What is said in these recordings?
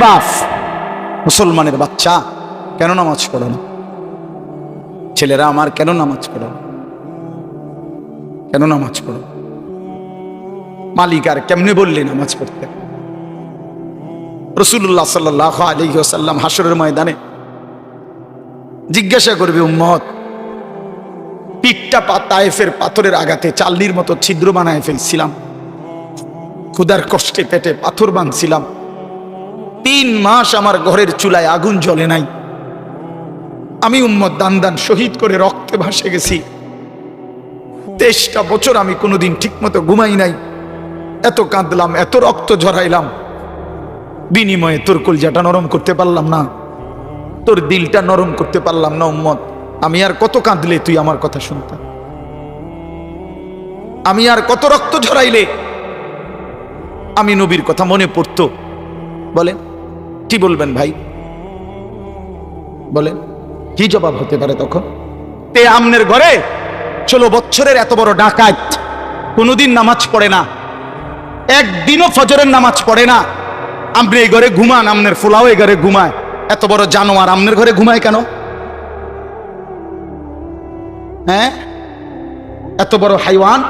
বাপ মুসলমানের বাচ্চা, কেন নামাজ পড়ো না? ছেলেরা আমার কেন নামাজ পড়ো? কেন নামাজ পড়ো মালিক আর কেমনে বললে নামাজ পড়তে? রসুল্লাহ সাল্লাহ আলহিহাসাল্লাম হাসরের ময়দানে জিজ্ঞাসা করবে, উম্মত, পিঠটা তায়েফের পাথরের আঘাতে চালনির মতো ছিদ্র বানায় ফেলছিলাম। ক্ষুদার কষ্টে পেটে পাথর বাঁধছিলাম। তিন মাস আমার ঘরের চুলায় আগুন জ্বলে নাই। আমি উম্মত দান দান শহীদ করে রক্তে ভাসে গেছি। তেইশটা বছর আমি কোনোদিন ঠিকমতো ঘুমাই নাই। এত কাঁদলাম, এত রক্ত ঝরাইলাম। বিনিময়ে তোর কলজাটা নরম করতে পারলাম না। তোর দিলটা নরম করতে পারলাম না উম্মত। আমি আর কত কাঁদলে তুই আমার কথা শুনতাম আমি আর কত রক্ত ঝরাইলে। আমি নবীর কথা মনে পড়তো। বলেন। কি বলবেন ভাই? বলেন, কি জবাব হতে পারে তখন? তে আমনের ঘরে ষোলো বছরের এত বড় ডাকাত কোনোদিন নামাজ পড়ে না। একদিনও ফজরের নামাজ পড়ে না। আপনি এই ঘরে ঘুমান, আমনের ফুলাও এই ঘরে ঘুমায়। এত বড় জানোয়ার আমনের ঘরে ঘুমায় কেন? হ্যাঁ? এত বড় হাইওয়ান,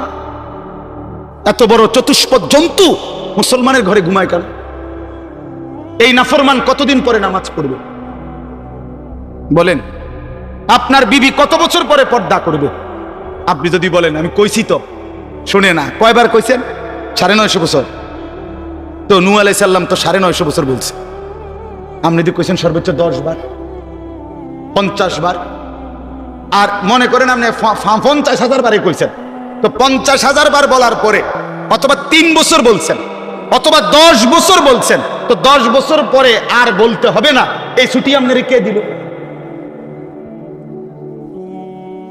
এত বড় চতুষ্পদ জন্তু মুসলমানের ঘরে ঘুমায় কেন? এই নাফরমান কতদিন পরে নামাজ পড়বে? বলেন, আপনার বিবি কত বছর পরে পর্দা করবে? আপনি যদি বলেন, আমি কইছি তো, শুনে না, কয়বার কইছেন? সাড়ে নয়শো বছর। তো নু আলাই সাল্লাম তো সাড়ে নয়শো বছর বলছে। আপনি যদি কইছেন সর্বোচ্চ দশ বার, পঞ্চাশ বার, আর মনে করেন আপনি পঞ্চাশ হাজার বারে কইছেন, তো পঞ্চাশ হাজার বার বলার পরে, অথবা তিন বছর বলছেন, অথবা দশ বছর বলছেন তো দশ বছর পরে আর বলতে হবে না। এই ছুটি আপনার কে দিল?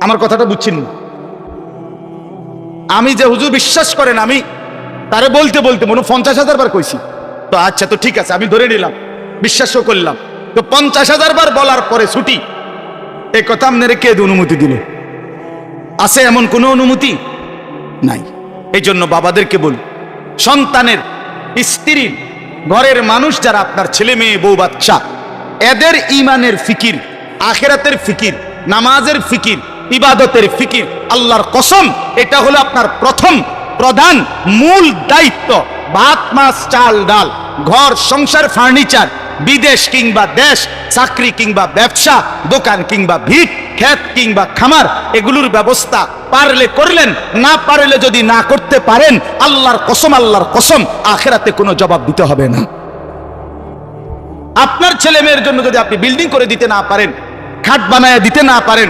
আমার কথাটা বুঝছেন? না আমি যে হুজুর বিশ্বাস করেন, আমি তারে বলতে বলতে মনে পঞ্চাশ হাজার বার কইছি। তো আচ্ছা তো ঠিক আছে, আমি ধরে নিলাম, বিশ্বাসও করলাম। তো পঞ্চাশ হাজার বার বলার পরে ছুটি এই কথা আপনার কে অনুমতি দিল? আছে এমন কোনো অনুমতি? নাই। এই জন্য বাবাদেরকে বলি, সন্তানের স্ত্রীর ঘরের মানুষ যারা আপনার ছেলে মেয়ে, বউ, বাচ্চা, এদের ইমানের ফিকির, আখেরাতের ফিকির, নামাজের ফিকির, ইবাদতের ফিকির, আল্লাহর কসম, এটা হলো আপনার প্রথম, প্রধান, মূল দায়িত্ব। ভাত মাছ, চাল, ডাল, ঘর, সংসার, ফার্নিচার বিদেশ কিংবা দেশ, চাকরি কিংবা ব্যবসা, দোকান কিংবা ভিট, ক্ষেত কিংবা খামার, এগুলোর ব্যবস্থা পারলে করলেন, না পারলে যদি না করতে পারেন, আল্লাহর কসম আল্লাহর কসম, আখেরাতে কোনো জবাব দিতে হবে না। আপনার ছেলে মেয়ের জন্য যদি আপনি বিল্ডিং করে দিতে না পারেন, খাট বানায় দিতে না পারেন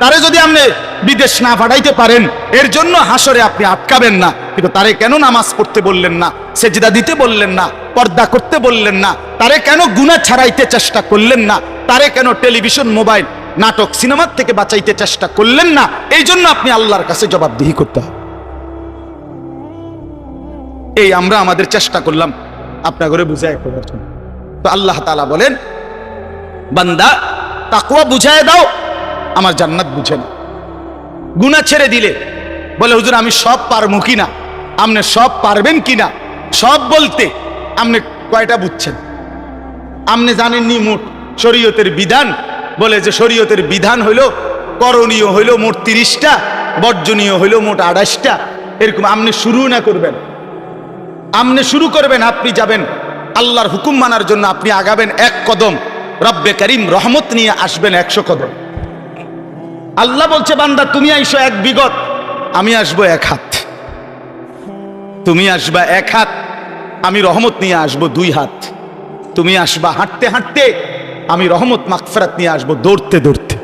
তারে যদি আপনি বিদেশ না পাঠাইতে পারেন, এর জন্য হাসরে আপনি আটকাবেন না। কিন্তু তারে কেন নামাজ পড়তে বললেন না, সেজদা দিতে বললেন না, পর্দা করতে বললেন না, তারে কেন গুণা ছাড়াইতে চেষ্টা করলেন না, তারে কেন টেলিভিশন, মোবাইল, নাটক সিনেমার থেকে বাঁচাইতে চেষ্টা করলেন না, এই জন্য আপনি আল্লাহর কাছে জবাবদিহি করতে হবে। এই আমরা আমাদের চেষ্টা করলাম আপনার ঘরে বুঝায় তো আল্লাহ তালা বলেন, বান্দা তাকুয়া বুঝায় দাও আমার জান্নাত বুঝে না। গুণা ছেড়ে দিলে, বলে, হুজুর, আমি সব পারব কিনা আপনি সব পারবেন কিনা সব বলতে আপনি কয়টা বুঝছেন? আপনি জানেননি মোট শরীয়তের বিধান, বলে যে শরীয়তের বিধান হইল করণীয় হইল মোট তিরিশটা, বর্জনীয় হইল মোট আড়াইশটা। এরকম আপনি শুরু না করবেন। আপনি শুরু করবেন, আপনি যাবেন। আল্লাহর হুকুম মানার জন্য আপনি আগাবেন এক কদম। রব্বে করিম রহমত নিয়ে আসবেন একশো কদম। আল্লাহ বলছে, বান্দা, তুমি আইসো এক বিগত, আমি আসব এক হাত। তুমি আসবা এক হাত, আমি রহমত নিয়ে আসব দুই হাত। তুমি আসবা হাঁটতে হাঁটতে, আমি রহমত মাকফেরাত নিয়ে আসব দৌড়তে দৌড়তে।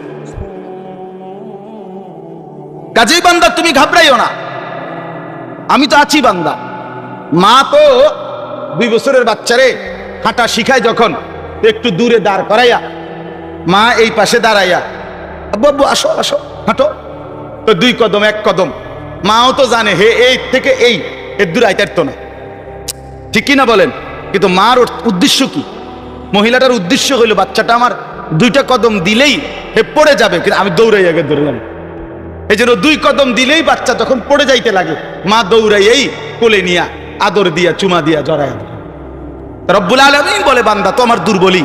কাজেই বান্দা, তুমি ঘাবড়াইও না। আমি তো আছি বান্দা। মা তো দুই বছরের বাচ্চারে হাঁটা শিখায় যখন, একটু দূরে দাঁড় করাইয়া, মা এই পাশে দাঁড়াইয়া আব্বু আসো আসো, হাঁটো। তো দুই কদম, এক কদম। মাও তো জানে, হে এই থেকে এই, এর দূর আইতে পারতো না। ঠিক কি না বলেন? কিন্তু মার উদ্দেশ্য কি? মহিলাটার উদ্দেশ্য হইল, বাচ্চাটা আমার দুইটা কদম দিলেই হে পড়ে যাবে, কিন্তু আমি দৌড়াই আগে ধরলাম। এই জন্য দুই কদম দিলেই বাচ্চা যখন পড়ে যাইতে লাগে, মা দৌড়াই এই কোলে নিয়া আদর দিয়া, চুমা দিয়া জড়ায় রব্বুল আলমিন বলে, বান্দা তো আমার দুর্বলী।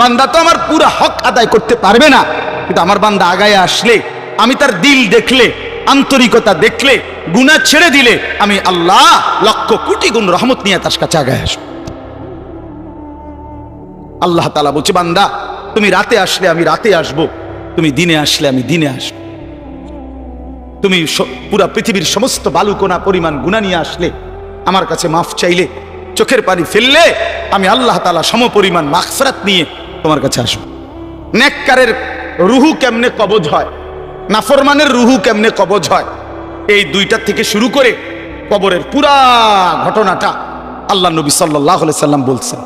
বান্দা তো আমার পুরো হক আদায় করতে পারবে না। কিন্তু আমার বান্দা আগায় আসলে, আমি তার দিল দেখলে, আন্তরিকতা দেখলে গুণা ছেড়ে দিলে, আমি আল্লাহ লক্ষ কোটি গুণ রহমত নিয়ে তার কাছে আগায় আসব। আল্লাহ তালা বলছে, বান্দা, তুমি রাতে আসলে আমি রাতে আসব, তুমি দিনে আসলে আমি দিনে আসব। তুমি পুরা পৃথিবীর সমস্ত বালুকোনা পরিমাণ গুণা নিয়ে আসলে, আমার কাছে মাফ চাইলে, চোখের পানি ফেললে, আমি আল্লাহ তালা সম পরিমাণ মাকফরাত নিয়ে তোমার কাছে আসব। নেককারের রুহু কেমনে কবজ হয়? নাফরমানের রুহু কেমনে কবজ হয়? এই দুইটা থেকে শুরু করে কবরের পুরা ঘটনাটা আল্লাহ নবী সাল্লাহ সাল্লাম বলছেন।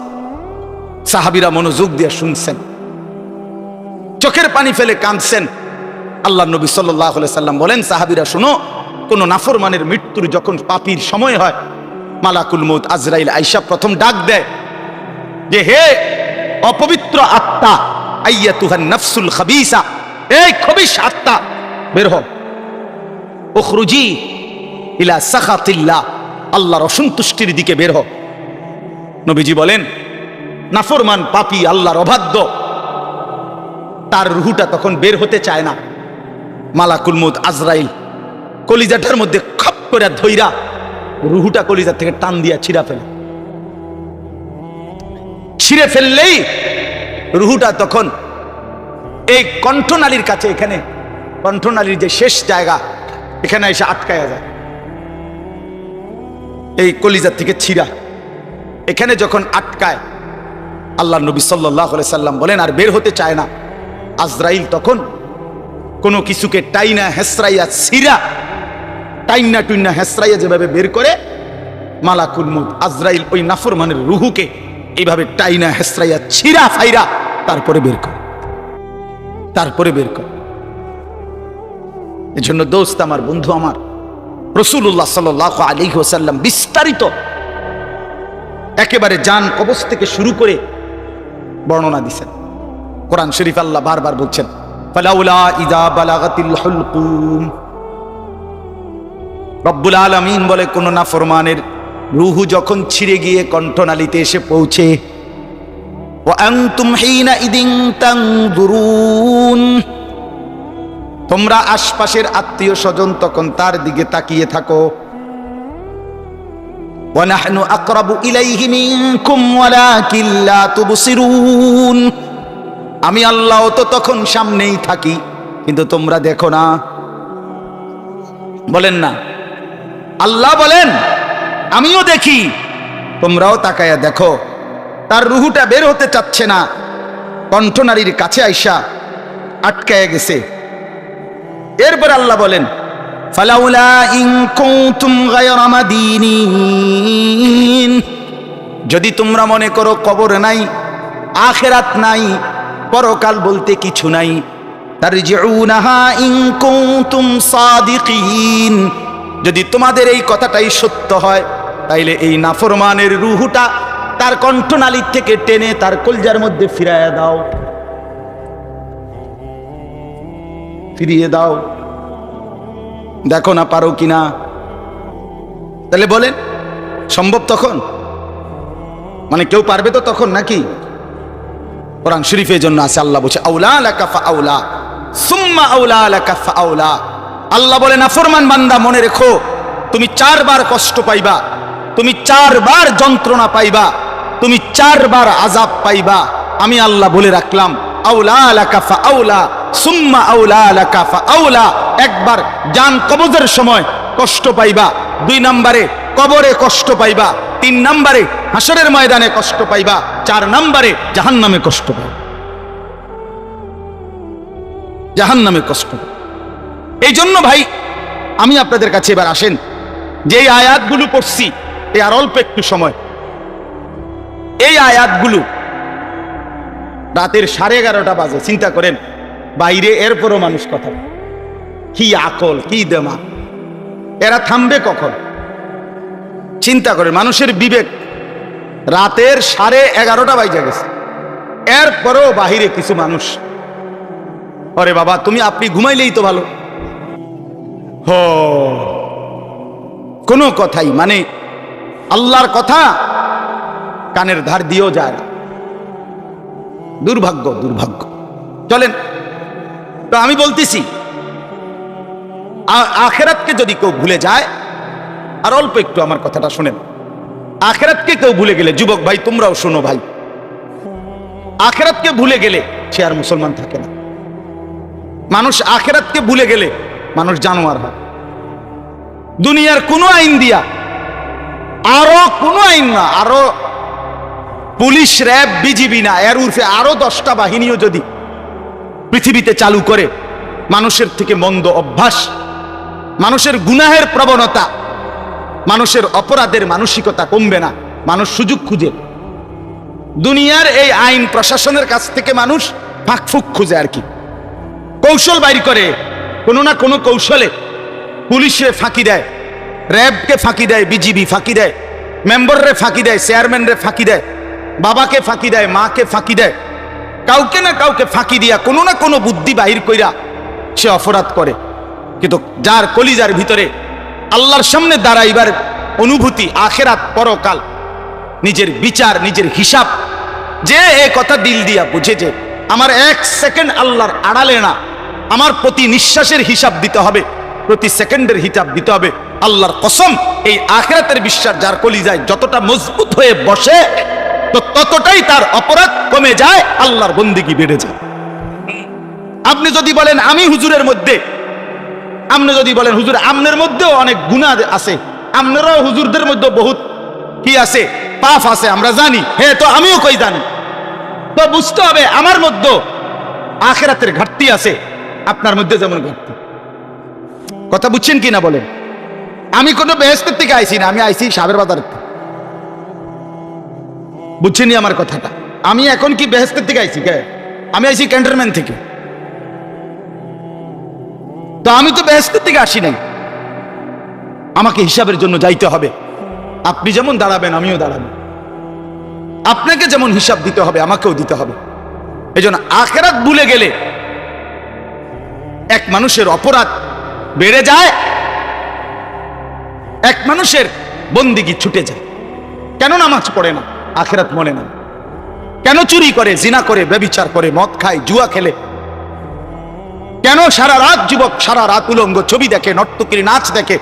সাহাবিরা মনোযোগ দিয়ে শুনছেন। চোখের পানি ফেলে কাঁদছেন। আল্লাহ নবী সাল্লাহ সাল্লাম বলেন, সাহাবিরা, শুনো, কোন নাফরমানের মৃত্যুর যখন পাপির সময় হয়, মালাকুল মৌত আজরাইল আইসা প্রথম ডাক দেয় যে, হে অপবিত্র আত্মা আইয়া নফসুল খাবিসা। এই খবিস আত্মা, বের হ উখরুজি ইলা সাখাতিল্লাহ, আল্লাহর অসন্তুষ্টির দিকে বের হ নবীজি বলেন, নাফরমান পাপি আল্লাহর অবাধ্য। তার রুহুটা তখন বের হতে চায় না। মালাকুল মুদ আজরাইল, কলিজাটার মধ্যে খপ করে ধইরা রুহুটা কলিজা থেকে টান দিয়া ছিঁড়া ফেলে। ছিঁড়ে ফেললেই রুহুটা তখন এই কণ্ঠনালীর কাছে এখানে, কণ্ঠনালীর যে শেষ জায়গা, এখানে এসে আটকায়া যায়। এই কলিজার থেকে ছিঁড়া। এখানে যখন আটকায়, আল্লাহ নবী সাল্লাহ সাল্লাম বলেন, আর বের হতে চায় না। আজরাইল তখন কোনো কিছুকে টাইনা হেসরাইয়া সিরা টাইনা টুইনা হেসরাইয়া যেভাবে বের করে, মালাকুল মুদ আজরাইল ওই নাফরমানের রুহুকে এইভাবে টাইনা হেসরাইয়া ছিরা ফাইরা তারপরে বের করে। তারপরে বের করে। এজন্য দোস্ত আমার বন্ধু আমার রসুল্লাহ সাল আলী ওসাল্লাম বিস্তারিত একেবারে যান কবচ থেকে শুরু করে বর্ণনা দিছেন। কোরআন শরীফ আল্লাহ বারবার বলছেন রব্বুল আলামিন বলে, কোন নাফরমানের রুহু যখন ছিঁড়ে গিয়ে কণ্ঠনালীতে এসে পৌঁছে وأنتم حينئذ تنظرون তোমরা আশপাশের আত্মীয় স্বজন তখন তার দিকে তাকিয়ে থাকো ونحن أقرب إليه منكم ولكن لا تبصرون আমি আল্লাহ তো তখন সামনেই থাকি কিন্তু তোমরা দেখো না বলেন না আল্লাহ বলেন আমিও দেখি তোমরাও তাকায়া দেখো তার রুহুটা বের হতে চাচ্ছে না। কণ্ঠনারীর কাছে আইসা আটকায় গেছে। এরপর আল্লাহ বলেন, ফালাউলা যদি তোমরা মনে করো কবর নাই, আখেরাত নাই, পরকাল বলতে কিছু নাই যদি তোমাদের এই কথাটাই সত্য হয়, তাইলে এই নাফরমানের রুহুটা তার কণ্ঠনালীর থেকে টেনে তার কলজার মধ্যে ফিরাইয়া দাও। ফিরিয়ে দাও। দেখো না পারো কিনা। তাহলে বলেন, সম্ভব তখন? মানে কেউ পারবে তো তখন নাকি? কোরআন শরীফের জন্য আছে, আল্লাহ বলছে আল্লাহ বলে, না, ফরমান বান্দা, মনে রেখো, তুমি চারবার কষ্ট পাইবা, তুমি চারবার যন্ত্রণা পাইবা তুমি চারবার আজাব পাইবা। আমি আল্লাহ বলে রাখলাম, আউলা লাকা আউলা, সুম্মা আউলা লাকা আউলা। একবার জান কবজের সময় কষ্ট পাইবা, দুই নম্বরে কবরে কষ্ট পাইবা, তিন নম্বরে হাসরের ময়দানে কষ্ট পাইবা, চার নম্বরে জাহান নামে কষ্ট পাইবা। জাহান নামে কষ্ট এই জন্য ভাই, আমি আপনাদের কাছে এবার আসেন যে আয়াতগুলো পড়ছি এই আর অল্প একটু সময়। এই আয়াতগুলো রাতের সাড়ে এগারোটা বাজে, চিন্তা করেন, বাইরে এরপরও মানুষ কথা কি আকল, কি দেমা। এরা থামবে কখন? চিন্তা করে মানুষের বিবেক রাতের সাড়ে এগারোটা বাইজা গেছে। এরপরেও বাহিরে কিছু মানুষ। অরে বাবা, তুমি আপনি ঘুমাইলেই তো ভালো। হ, কোনো কথাই মানে আল্লাহর কথা কানের ধার দিয়েও যায়। না দুর্ভাগ্য দুর্ভাগ্য। চলেন, তো আমি বলতেছি আখেরাতকে যদি কেউ ভুলে যায়, আর অল্প একটু আমার কথাটা শোনেন। আখেরাতকে কেউ ভুলে গেলে, যুবক ভাই, তোমরাও শোনো ভাই। আখেরাতকে ভুলে গেলে সে আর মুসলমান থাকে না। মানুষ আখেরাতকে ভুলে গেলে মানুষ জানোয়ার হয়। দুনিয়ার কোনো আইন দিয়া, আরও কোনো আইন না, আরও পুলিশ র্যাব বিজিবি না, এর উর্ফে আরও দশটা বাহিনীও যদি পৃথিবীতে চালু করে, মানুষের থেকে মন্দ অভ্যাস, মানুষের গুনাহের প্রবণতা, মানুষের অপরাধের মানসিকতা কমবে না, মানুষ সুযোগ খুঁজে। দুনিয়ার এই আইন প্রশাসনের কাছ থেকে মানুষ ফাঁকফুক খুঁজে আর কি। কৌশল বাইর করে, কোনো না কোনো কৌশলে পুলিশে ফাঁকি দেয়, র্যাবকে ফাঁকি দেয়, বিজিবি ফাঁকি দেয়, মেম্বাররে ফাঁকি দেয়, চেয়ারম্যানরে ফাঁকি দেয় বাবাকে ফাঁকি দেয়, মাকে ফাঁকি দেয়। কাউকে না কাউকে ফাঁকি দিয়া কোনো না কোনো বুদ্ধি বাহির কইরা সে অপরাধ করে। কিন্তু যার কলিজার ভিতরে আল্লাহর সামনে দাঁড়াইবার অনুভূতি আখেরাত পরকাল, নিজের বিচার, নিজের হিসাব, যে এ কথা দিল দিয়া বুঝে যে আমার এক সেকেন্ড আল্লাহর আড়ালে না, আমার প্রতি নিঃশ্বাসের হিসাব দিতে হবে, প্রতি সেকেন্ডের হিসাব দিতে হবে। আল্লাহর কসম, এই আখেরাতের বিশ্বাস যার কলিজায় যতটা মজবুত হয়ে বসে তো ততটাই তার অপরাধ কমে যায়, আল্লাহর বন্দিগি বেড়ে যায়। আপনি যদি বলেন, আমি হুজুরের মধ্যে, আপনি যদি বলেন, হুজুর আমনের মধ্যেও অনেক গুণা আছে, আপনারাও হুজুরদের মধ্যে বহুত কি আছে, পাপ আছে, আমরা জানি। হে, তো আমিও কই জানি? তো বুঝতে হবে, আমার মধ্যে আখেরাতের ঘাটতি আছে, আপনার মধ্যে যেমন ঘাটতি। কথা বুঝছেন কি না বলেন? আমি কোনো বেহেস্তের থেকে আইছি না, আমি আইছি সাবের বাজার বুঝছেনি আমার কথাটা? আমি এখন কি বেহেস্তের থেকে আইছি কে? আমি আইছি ক্যান্টনমেন্ট থেকে। তো আমি তো বেহেস্তের থেকে আসি নাই। আমাকে হিসাবের জন্য যাইতে হবে। আপনি যেমন দাঁড়াবেন, আমিও দাঁড়াবো। আপনাকে যেমন হিসাব দিতে হবে, আমাকেও দিতে হবে। এই জন্য আখেরাত ভুলে গেলে এক মানুষের অপরাধ বেড়ে যায়, এক মানুষের বন্দিগি ছুটে যায়। কেন নামাজ পড়ে না? আখেরাত মনে না কেন চুরি করে, জিনা করে, ব্যবিচার করে, মদ খায়, জুয়া খেলে? কেন সারা রাত যুবক, সারা রাত উলঙ্গ, ছবি দেখে, নর্তকীর নাচ দেখে,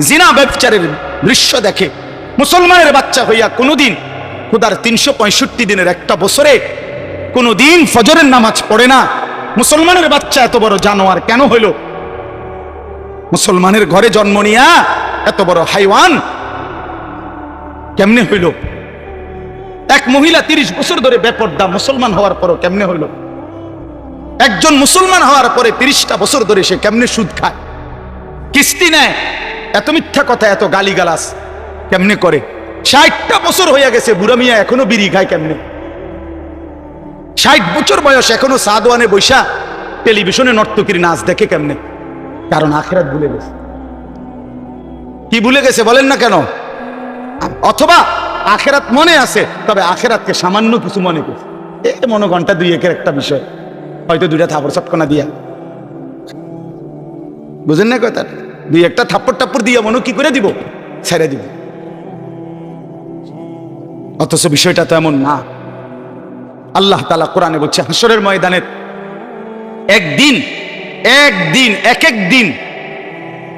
জিনা ব্যবচারের দৃশ্য দেখে? মুসলমানের বাচ্চা হইয়া কোনোদিন, খুদার তিনশো পঁয়ষট্টি দিনের একটা বছরে, কোনোদিন ফজরের নামাজ পড়ে না। মুসলমানের বাচ্চা এত বড় জানোয়ার কেন হইল? মুসলমানের ঘরে জন্ম নিয়া এত বড় হাইওয়ান কেমনে হইল? এক মহিলা তিরিশ বছর ধরে বেপর্দা মুসলমান হওয়ার পরও কেমনে হইল একজন মুসলমান হওয়ার পরে তিরিশটা বছর ধরে সে কেমনে সুদ খায়? কিস্তি নেয়? এত মিথ্যা কথা, এত গালিগালাস কেমনে করে? ষাটটা বছর হইয়া গেছে, বুড়া মিয়া এখনও বিড়ি খায় কেমনে? ষাট বছর বয়স, এখনও সাদওয়ানে বৈশা টেলিভিশনে নর্তকীর নাচ দেখে কেমনে? কারণ আখেরাত ভুলে গেছে। কি ভুলে গেছে বলেন না কেন? অথবা আখেরাত মনে আছে, তবে আখেরাতকে সামান্য কিছু মনে করছে এ মনে ঘণ্টা দুই একের একটা বিষয়। হয়তো দুইটা থাপড় চটকনা দিয়া। বুঝেন না কথা দুই একটা থাপ্পড় টাপ্পড় দিয়া মনে কি করে দিব? ছেড়ে দিব। অথচ বিষয়টা তো এমন না। আল্লাহ তালা কোরআনে বলছে হাসরের ময়দানের একদিন একদিন এক এক দিন,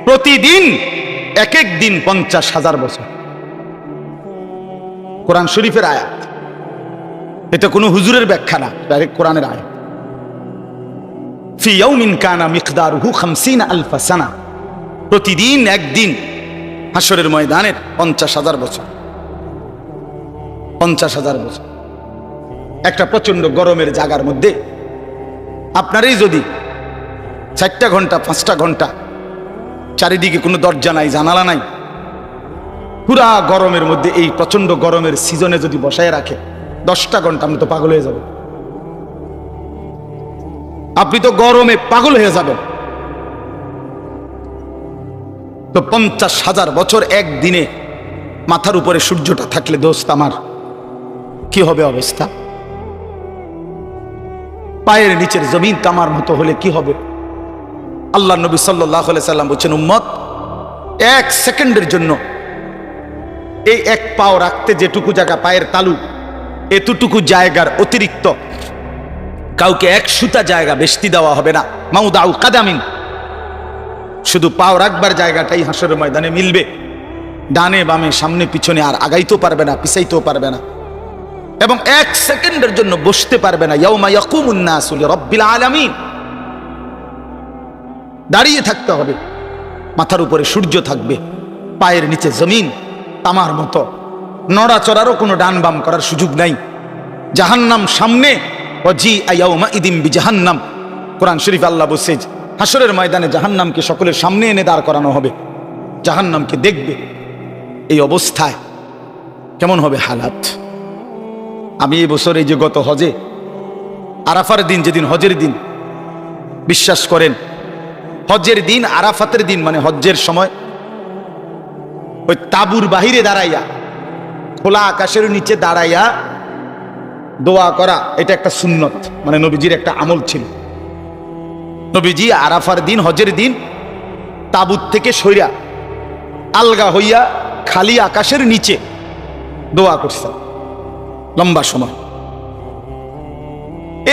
প্রতিদিন এক এক দিন পঞ্চাশ হাজার বছর। কোরআন শরীফের আয়াত। এটা কোনো হুজুরের ব্যাখ্যা না, ডাইরেক্ট কোরআনের আয়াত। ফি কানা মিকদারুহু খামসিনা আলফা সানা। প্রতিদিন একদিন হাসরের ময়দানের পঞ্চাশ হাজার বছর। পঞ্চাশ হাজার বছর। একটা প্রচণ্ড গরমের জায়গার মধ্যে আপনারই যদি চারটা ঘণ্টা, পাঁচটা ঘণ্টা, চারিদিকে কোনো দরজা নাই, জানালা নাই পুরা গরমের মধ্যে, এই প্রচণ্ড গরমের সিজনে যদি বসায় রাখে, দশটা ঘণ্টা আমরা তো পাগল হয়ে যাব। আপনি তো গরমে পাগল হয়ে যাবেন। তো পঞ্চাশ হাজার বছর একদিনে মাথার উপরে সূর্যটা থাকলে দোস্ত আমার কি হবে অবস্থা? পায়ের নিচের জমিন তামার মতো হলে কি হবে? আল্লাহ নবী সাল্লাহ সাল্লাম বলছেন, উম্মত, এক সেকেন্ডের জন্য এই এক পাও রাখতে যেটুকু জায়গা পায়ের তালু, এতটুকু জায়গার অতিরিক্ত। কাউকে এক সুতা জায়গা বেশতি দেওয়া হবে না। মাউদাউ কাদামিন। শুধু পাও রাখবার জায়গাটাই হাসর ময়দানে মিলবে। ডানে বামে, সামনে পিছনে আর আগাইতেও পারবে না, পিছাইতেও পারবে না। এবং এক সেকেন্ডের জন্য বসতে পারবে না। দাঁড়িয়ে থাকতে হবে। মাথার উপরে সূর্য থাকবে, পায়ের নিচে জমিন। তামার মতো। নড়াচড়ারও কোনো ডান বাম করার সুযোগ নাই। জাহান্নাম সামনে অজি আয়াউমা ইদিম বি জাহান্নাম কোরআন শরীফ আল্লাহ বসে হাসরের ময়দানে জাহান্নামকে সকলের সামনে এনে দাঁড় করানো হবে। জাহান্নামকে দেখবে এই অবস্থায়। কেমন হবে হালাত? আমি এবছর এই যে গত হজে, আরাফার দিন যেদিন হজের দিন, বিশ্বাস করেন হজ্জের দিন আরাফাতের দিন মানে হজ্জের সময় ওই তাবুর বাহিরে দাঁড়াইয়া, খোলা আকাশের নিচে দাঁড়াইয়া দোয়া করা, এটা একটা সুন্নত মানে নবীজির একটা আমল ছিল। নবীজি আরাফার দিন, হজের দিন তাবুত থেকে সইরা আলগা হইয়া খালি আকাশের নিচে দোয়া করছেন। লম্বা সময়।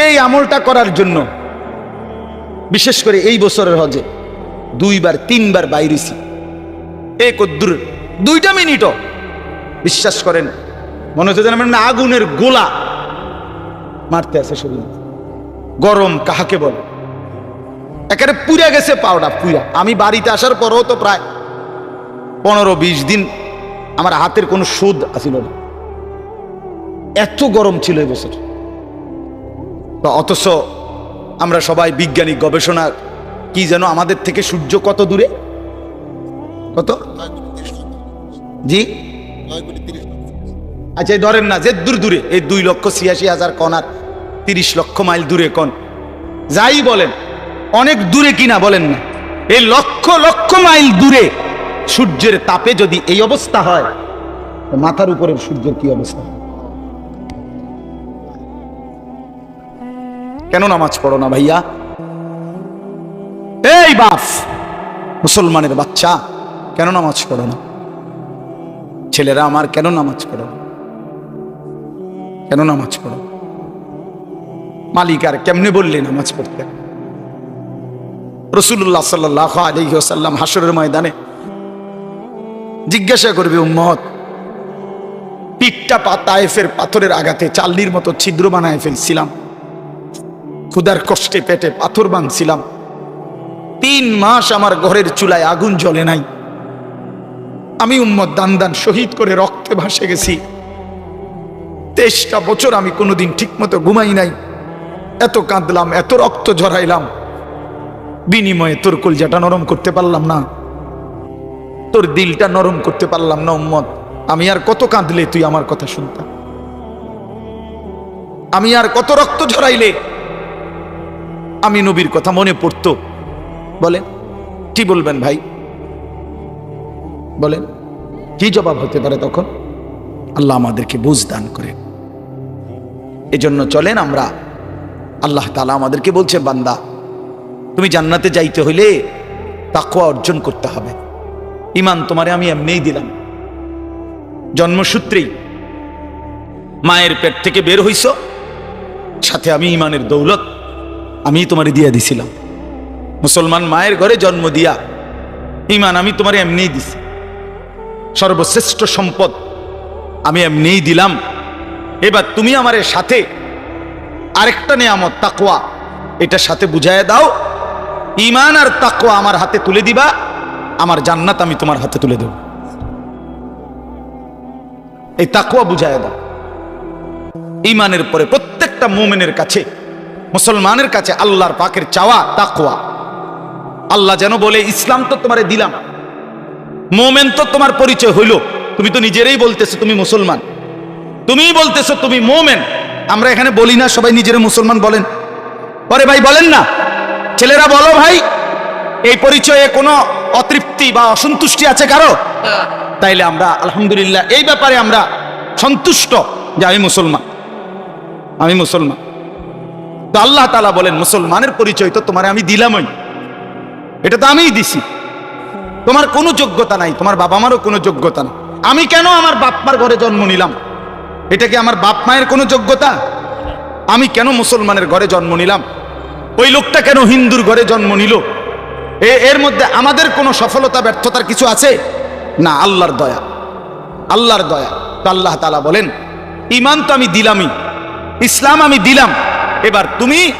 এই আমলটা করার জন্য বিশেষ করে এই বছরের হজে দুইবার, তিনবার বাইরেছি। এ কদ্দুর দুইটা মিনিটও। বিশ্বাস করেন, মনে হচ্ছে যেন মানে আগুনের গোলা। মারতে আছে শরীর। গরম কাহাকে বলে? একেবারে পুড়ে গেছে পাওটা পুরা আমি বাড়িতে আসার পরও তো প্রায় পনেরো বিশ দিন আমার হাতের কোনো সুদ আসিল না। এত গরম ছিল এবছর বা অথচ আমরা সবাই বৈজ্ঞানিক গবেষণা কি যেন আমাদের থেকে সূর্য কত দূরে? কত? জি? আচ্ছা ধরেন না, যে দূর দূরে, এই দুই লক্ষ ছিয়াশি হাজার কনার তিরিশ লক্ষ মাইল দূরে কন যাই বলেন, অনেক দূরে কিনা বলেন না, এই লক্ষ লক্ষ মাইল দূরে সূর্যের তাপে যদি এই অবস্থা হয় মাথার উপরে সূর্যের কি অবস্থা? কেন নামাজ পড়ো না ভাইয়া? এই বাপ, মুসলমানের বাচ্চা, কেন নামাজ পড়ো না? ছেলেরা আমার কেন নামাজ পড়ো? কেন নামাজ পড়ো? মালিক আর কেমনে বললে নামাজ পড়তে? রসুল্লাহ সাল্লাহ আলহিহাসাল্লাম হাসরের ময়দানে জিজ্ঞাসা করবে, উম্মত, পিঠটা পা তায়েফের পাথরের আঘাতে চাল্লির মতো ছিদ্র বানায় ফেলছিলাম। ক্ষুদার কষ্টে পেটে পাথর বাঁধছিলাম। তিন মাস আমার ঘরের চুলায় আগুন জ্বলে নাই। আমি উম্মত দান দান শহীদ করে রক্তে ভাসে গেছি। তেইশটা বছর আমি কোনোদিন ঠিকমতো ঘুমাই নাই। এত কাঁদলাম, এত রক্ত ঝরাইলাম। বিনিময়ে তোর কলজাটা নরম করতে পারলাম না। তোর দিলটা নরম করতে পারলাম না উম্মত। আমি আর কত কাঁদলে তুই আমার কথা শুনতাম আমি আর কত রক্ত ঝরাইলে? আমি নবীর কথা মনে পড়তো। বলেন, কি বলবেন ভাই? বলেন, কি জবাব হতে পারে তখন? আল্লাহ আমাদেরকে বুঝ দান করে এজন্য চলেন আমরা, আল্লাহ তালা আমাদেরকে বলছে বান্দা, তুমি জান্নাতে যাইতে হইলে তাকুয়া অর্জন করতে হবে। ইমান তোমারে আমি এমনিই দিলাম। জন্মসূত্রেই মায়ের পেট থেকে বের হইছ, সাথে আমি ইমানের দৌলত, আমি তোমারে দিয়া দিছিলাম। মুসলমান মায়ের ঘরে জন্ম দিয়া ইমান আমি তোমার এমনিই দিছি। সর্বশ্রেষ্ঠ সম্পদ আমি এমনিই দিলাম। এবার তুমি আমার সাথে আরেকটা নিয়ামত, তাকওয়া। এটার সাথে বুঝায় দাও ইমান আর তাকওয়া আমার হাতে তুলে দিবা, আমার জান্নাত আমি তোমার হাতে তুলে দেব। এই তাকওয়া বুঝায় দাও। ইমানের পরে প্রত্যেকটা মোমেনের কাছে, মুসলমানের কাছে আল্লাহর পাকের চাওয়া তাকওয়া। আল্লাহ যেন বলে, ইসলাম তো তোমারে দিলাম। মোমেন তো তোমার পরিচয় হইল। তুমি তো নিজেরাই বলতেছো তুমি মুসলমান। তুমিই বলতেছো তুমি মোমেন। আমরা এখানে বলি না, সবাই নিজেরা মুসলমান বলেন। পরে ভাই বলেন না। ছেলেরা বলো ভাই, এই পরিচয়ে কোনো অতৃপ্তি বা অসন্তুষ্টি আছে কারও? তাইলে আমরা, আলহামদুলিল্লাহ, এই ব্যাপারে আমরা সন্তুষ্ট যে আমি মুসলমান। আমি মুসলমান। তো আল্লাহ তালা বলেন, মুসলমানের পরিচয় তো তোমার আমি দিলামই। এটা তো আমিই দিছি। তোমার কোনো যোগ্যতা নাই, তোমার বাবা মারও কোনো যোগ্যতা নাই। আমি কেন আমার বাপ মার ঘরে জন্ম নিলাম? এটা কি আমার বাপ মায়ের কোনো যোগ্যতা? আমি কেন মুসলমানের ঘরে জন্ম নিলাম? ওই লোকটা কেন হিন্দুর ঘরে জন্ম নিল? এ- এর মধ্যে আমাদের কোনো সফলতা, ব্যর্থতার কিছু আছে? না, আল্লাহর দয়া। আল্লাহর দয়া। তো আল্লাহ তালা বলেন ইমান তো আমি দিলামই, ইসলাম আমি দিলাম। এবার তুমি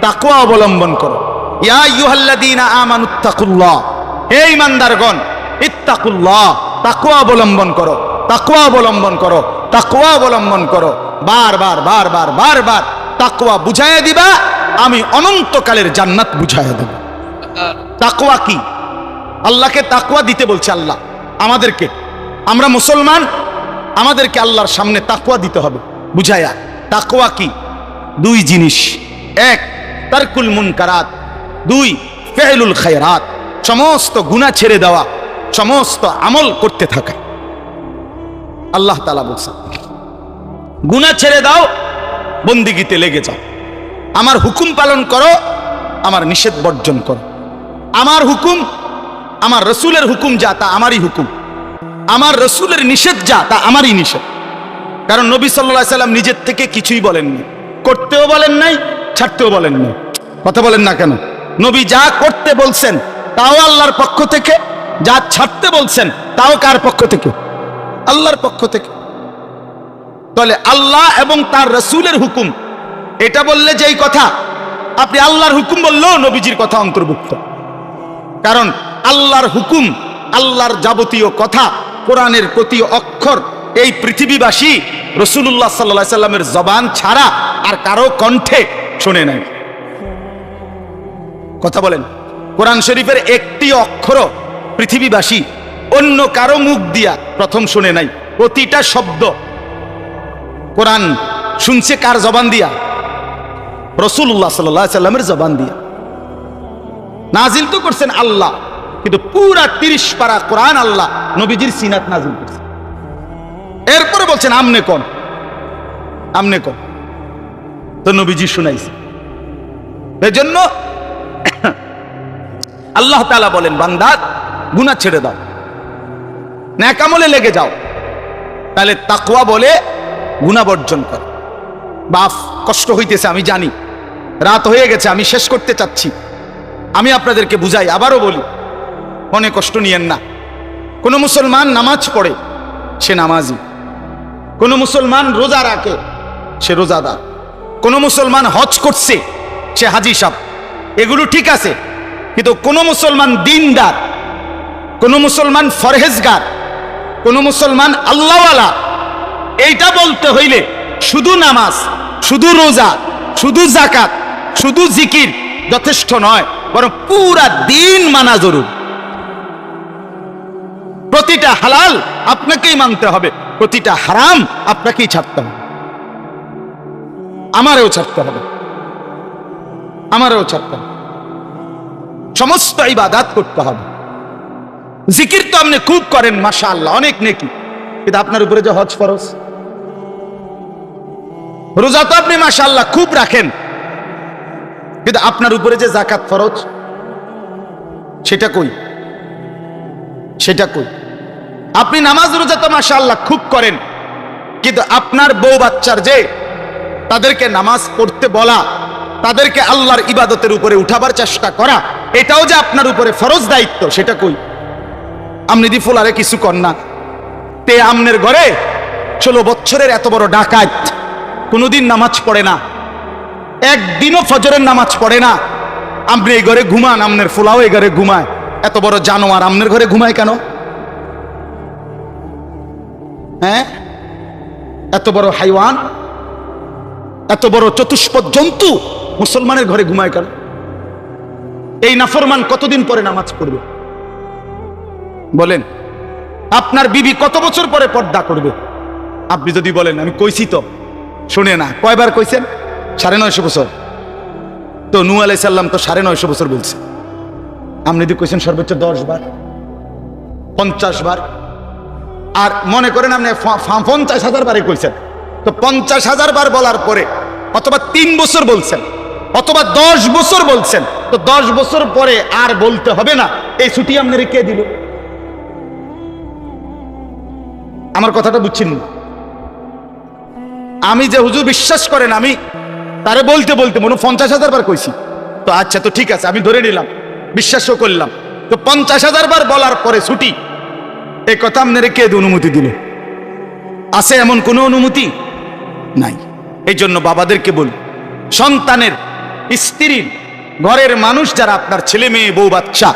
তাকুয়া অবলম্বন করো। ইয়া ইউহাল্লাযীনা আমানুত্তাকুল্লাহ হে ইমানদারগণ, ইত্তাকুল্লাহ তাকুয়া অবলম্বন করো তাকুয়া অবলম্বন করো তাকুয়া অবলম্বন করো। বারবার বারবার বারবার তাকুয়া বুঝাইয়া দিবা, আমি অনন্তকালের জান্নাত বুঝাইয়া দেব। তাকুয়া কি? আল্লাহকে তাকুয়া দিতে বলছে আল্লাহ, আমাদেরকে। আমরা মুসলমান, আমাদেরকে আল্লাহর সামনে তাকুয়া দিতে হবে, বুঝাইয়া। তাকুয়া কি? দুই জিনিস। এক, তারকুল মুনকারাত। দুই, ফেহলুল খায়রাত। সমস্ত গুনাহ ছেড়ে দেওয়া, সমস্ত আমল করতে থাকা। আল্লাহ তালা বলছে গুনাহ ছেড়ে দাও, বন্দিগিতে লেগে যাও। আমার হুকুম পালন করো, আমার নিষেধ বর্জন করো। আমার হুকুম, আমার রসুলের হুকুম যা, তা আমারই হুকুম। আমার রসুলের নিষেধ যা, তা আমারই নিষেধ। কারণ নবী সাল্লাহ সাল্লাম নিজের থেকে কিছুই বলেননি। করতেও বলেন নাই, ছাড়তেও বলেন নাই কথা বলেন না কেন? নবী যা করতে বলছেন তাও আল্লাহর পক্ষ থেকে, যা ছাড়তে বলছেন, তাও কার পক্ষ থেকে? আল্লাহর পক্ষ থেকে। তাহলে আল্লাহ এবং তার রসুলের হুকুম, এটা বললে যেই কথা? আপনি আল্লাহর হুকুম বললেও নবীজির কথা অন্তর্ভুক্ত। কারণ আল্লাহর হুকুম, আল্লাহর যাবতীয় কথা, কোরআনের প্রতি অক্ষর, এই পৃথিবীবাসী রসুল্লাহ সাল্লা সাল্লামের জবান ছাড়া আর কারও কণ্ঠে শুনে নাই। কথা বলেন। কোরআন শরীফের একটি অক্ষর পৃথিবীবাসী অন্য কারও মুখ দিয়া প্রথম শুনে নাই, প্রতিটা শব্দ। কোরআন শুনছে কার জবান দিয়া? রসুল্লাহ সাল্লাহ সাল্লামের জবান দিয়া। নাজিল তো করছেন আল্লাহ, কিন্তু পুরা তিরিশ পারা কোরআন আল্লাহ নবীজির সিনাত নাজিল করছেন এরপরে বলছেন, আমনে কোন? আমনে কোন? তো নবীজি শুনাইছে। এজন্য আল্লাহ তালা বলেন বান্দার গুনাহ ছেড়ে দাও। ন্যাকামলে লেগে যাও। তাহলে তাকওয়া বলে গুনাহ বর্জন কর। বাফ কষ্ট হইতেছে, আমি জানি। রাত হয়ে গেছে, আমি শেষ করতে চাচ্ছি। আমি আপনাদেরকে বুঝাই, আবারও বলি, মনে কষ্ট নিয়েন না। কোনো মুসলমান নামাজ পড়ে, সে নামাজি। কোনো মুসলমান রোজা রাখে, সে রোজাদার। কোনো মুসলমান হজ করছে, সে হাজি সাহ এগুলো ঠিক আছে কিন্তু কোনো মুসলমান দিনদার, কোনো মুসলমান ফরহেজগার, কোনো মুসলমান আল্লাহওয়ালা, এইটা বলতে হইলে শুধু নামাজ, শুধু রোজা, শুধু জাকাত শুধু জিকির যথেষ্ট নয়, বরং পুরা দিন মানা জরুর। প্রতিটা হালাল আপনাকেই মানতে হবে, প্রতিটা হারাম আপনাকেই ছাড়তে হবে। আমারও ছাড়তে হবে। আমারও ছাড়তে হবে। সমস্ত ইবাদাত করতে হবে। জিকির তো আপনি খুব করেন মাশা আল্লাহ অনেক নেকি। কিন্তু আপনার উপরে যে হজ ফরজ। রোজা তো আপনি মাশা আল্লাহ খুব রাখেন। কিন্তু আপনার উপরে যে জাকাত ফরজ, সেটা কই? সেটা কই? আপনি নামাজ রোজা তো মাশা আল্লাহ খুব করেন। কিন্তু আপনার বউ বাচ্চার যে, তাদেরকে নামাজ পড়তে বলা তাদেরকে আল্লাহর ইবাদতের উপরে উঠাবার চেষ্টা করা, এটাও যে আপনার উপরে ফরজ দায়িত্ব, সেটা কই? আপনি দি ফুলারে কিছু কর না। তে আমনের ঘরে ষোলো বছরের এত বড় ডাকাত, কোনোদিন নামাজ পড়ে না। একদিনও ফজরের নামাজ পড়ে না। আপনি এই ঘরে ঘুমান, আমনের ফুলাও এই ঘরে ঘুমায়। এত বড় জানোয়ার আমনের ঘরে ঘুমায় কেন? হ্যাঁ? এত বড় হাইওয়ান, এত বড় চতুষ্পদ জন্তু মুসলমানের ঘরে ঘুমায় কেন? এই নাফরমান কতদিন পরে নামাজ পড়বে? বলেন, আপনার বিবি কত বছর পরে পর্দা করবে? আপনি যদি বলেন, আমি কইছি তো, শুনে না, কয়বার কইছেন? সাড়ে নয়শো বছর। তো নু আলাই সাল্লাম তো সাড়ে নয়শো বছর বলছে। আপনি যদি কইছেন সর্বোচ্চ দশ বার, পঞ্চাশ বার, আর মনে করেন আপনি পঞ্চাশ হাজার বারে কইছেন, তো পঞ্চাশ হাজার বার বলার পরে অথবা তিন বছর বলছেন অথবা দশ বছর বলছেন। তো দশ বছর পরে আর বলতে হবে না। এই ছুটি আপনার কে দিল? আমার কথাটা বুঝছেন আমি যে হুজুর বিশ্বাস করেন, আমি তারে বলতে বলতে মনে পঞ্চাশ হাজার বার কইছি। তো আচ্ছা তো ঠিক আছে, আমি ধরে নিলাম, বিশ্বাসও করলাম। তো পঞ্চাশ হাজার বার বলার পরে ছুটি এই কথা আপনারে কে অনুমতি দিল? আছে এমন কোনো অনুমতি? নাই। এই জন্য বাবাদেরকে বলি, সন্তানের স্ত্রীর ঘরের মানুষ যারা আপনার ছেলে মেয়ে, বউ, বাচ্চা,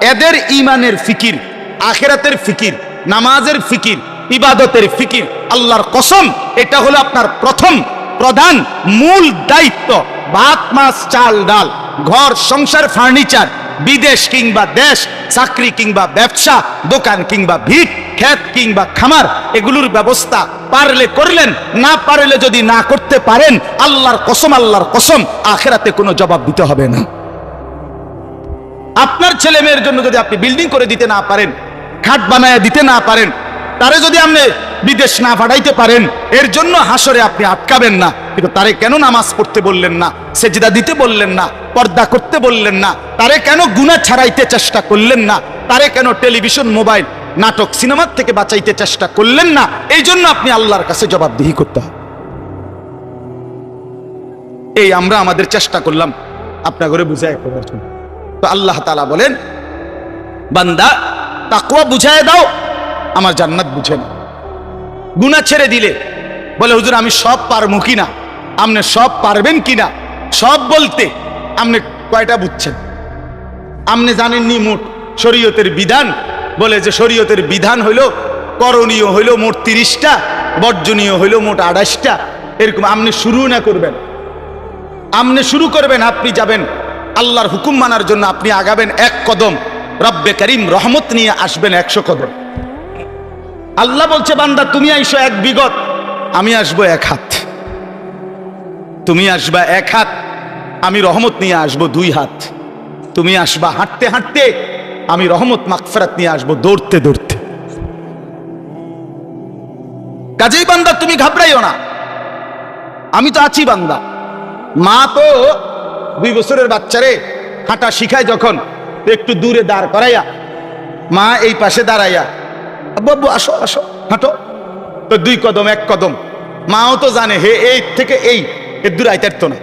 এদের ইমানের ফিকির, আখেরাতের ফিকির, নামাজের ফিকির, ইবাদতের ফিকির, আল্লাহর কসম, এটা হলো আপনার প্রথম, প্রধান, মূল দায়িত্ব। ভাত, মাছ, চাল, ডাল, ঘর, সংসার, ফার্নিচার, বিদেশ কিংবা দেশ, চাকরি কিংবা ব্যবসা, দোকান কিংবা ভিট। ক্ষেত কিংবা খামার, এগুলোর ব্যবস্থা পারলে করলেন, না পারলে যদি না করতে পারেন, আল্লাহর কসম আল্লাহর কসম, আখেরাতে কোনো জবাব দিতে হবে না। আপনার ছেলে মেয়ের জন্য যদি আপনি বিল্ডিং করে দিতে না পারেন, খাট বানায় দিতে না পারেন, তারে যদি আপনি বিদেশ না পাঠাইতে পারেন, এর জন্য হাসরে আপনি আটকাবেন না। কিন্তু তারে কেন নামাজ পড়তে বললেন না, সেজিদা দিতে বললেন না, পর্দা করতে বললেন না, তারে কেন গুণা ছাড়াইতে চেষ্টা করলেন না, তারে কেন টেলিভিশন মোবাইল নাটক সিনেমার থেকে বাঁচাইতে চেষ্টা করলেন না, এই জন্য আপনি আল্লাহর কাছে জবাবদিহি করতে হবে। এই আমরা আমাদের চেষ্টা করলাম আপনার ঘরে বুঝায় করার জন্য। তো আল্লাহ তালা বলেন, বান্দা তাকুয়া বুঝায় দাও, আমার জান্নাত বুঝে না গুণা ছেড়ে দিলে, বলে, হুজুর, আমি সব পারব কিনা? আপনি সব পারবেন কিনা? সব বলতে আপনি কয়টা বুঝছেন? আপনি জানেননি মোট শরীয়তের বিধান বলে যে শরীয়তের বিধান হইল করণীয় হইল মোট তিরিশটা, বর্জনীয় হইল মোট আড়াইশটা। এরকম আপনি শুরু না করবেন? আপনি শুরু করবেন, আপনি যাবেন। আল্লাহর হুকুম মানার জন্য আপনি আগাবেন এক কদম। রব্বে করিম রহমত নিয়ে আসবেন একশো কদম। আল্লাহ বলছে, বান্দা, তুমি আইসো এক বিগত, আমি আসব এক হাত। তুমি আসবা এক হাত, আমি রহমত নিয়ে আসব দুই হাত। তুমি আসবা হাঁটতে হাঁটতে আমি রহমত মাকফেরাত নিয়ে আসব দৌড়তে দৌড়তে। কাজেই বান্দা, তুমি ঘাবড়াইও না। আমি তো আছি বান্দা। মা তো দুই বছরের বাচ্চারে হাঁটা শিখায় যখন, একটু দূরে দাঁড় করাইয়া। মা এই পাশে দাঁড়াইয়া, আব্বু আসো আসো, হাঁটো। তো দুই কদম, এক কদম। মাও তো জানে, হে, এই থেকে এই এর দূরে আইতে না।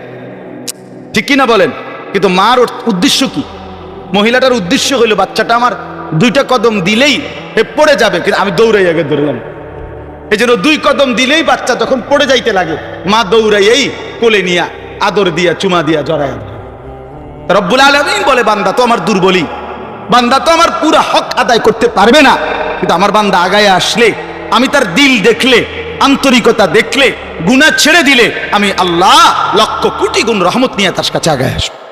ঠিক কি না বলেন? কিন্তু মার উদ্দেশ্য কি? মহিলাটার উদ্দেশ্য হইল, বাচ্চাটা আমার দুইটা কদম দিলেই হে পড়ে যাবে। কিন্তু আমি দৌড়াই আগে ধরলাম। এই জন্য দুই কদম দিলেই বাচ্চা তখন পড়ে যাইতে লাগে। মা দৌড়াইয়েই কোলে নিয়া আদর দিয়া, চুমা দিয়া জড়ায় রব্বুল আলমিন বলে, বান্দা তো আমার দুর্বলী। বান্দা তো আমার পুরা হক আদায় করতে পারবে না। কিন্তু আমার বান্দা আগায় আসলে, আমি তার দিল দেখলে, আন্তরিকতা দেখলে গুণা ছেড়ে দিলে, আমি আল্লাহ লক্ষ কোটি গুণ রহমত নিয়ে তার কাছে আগায় আসব।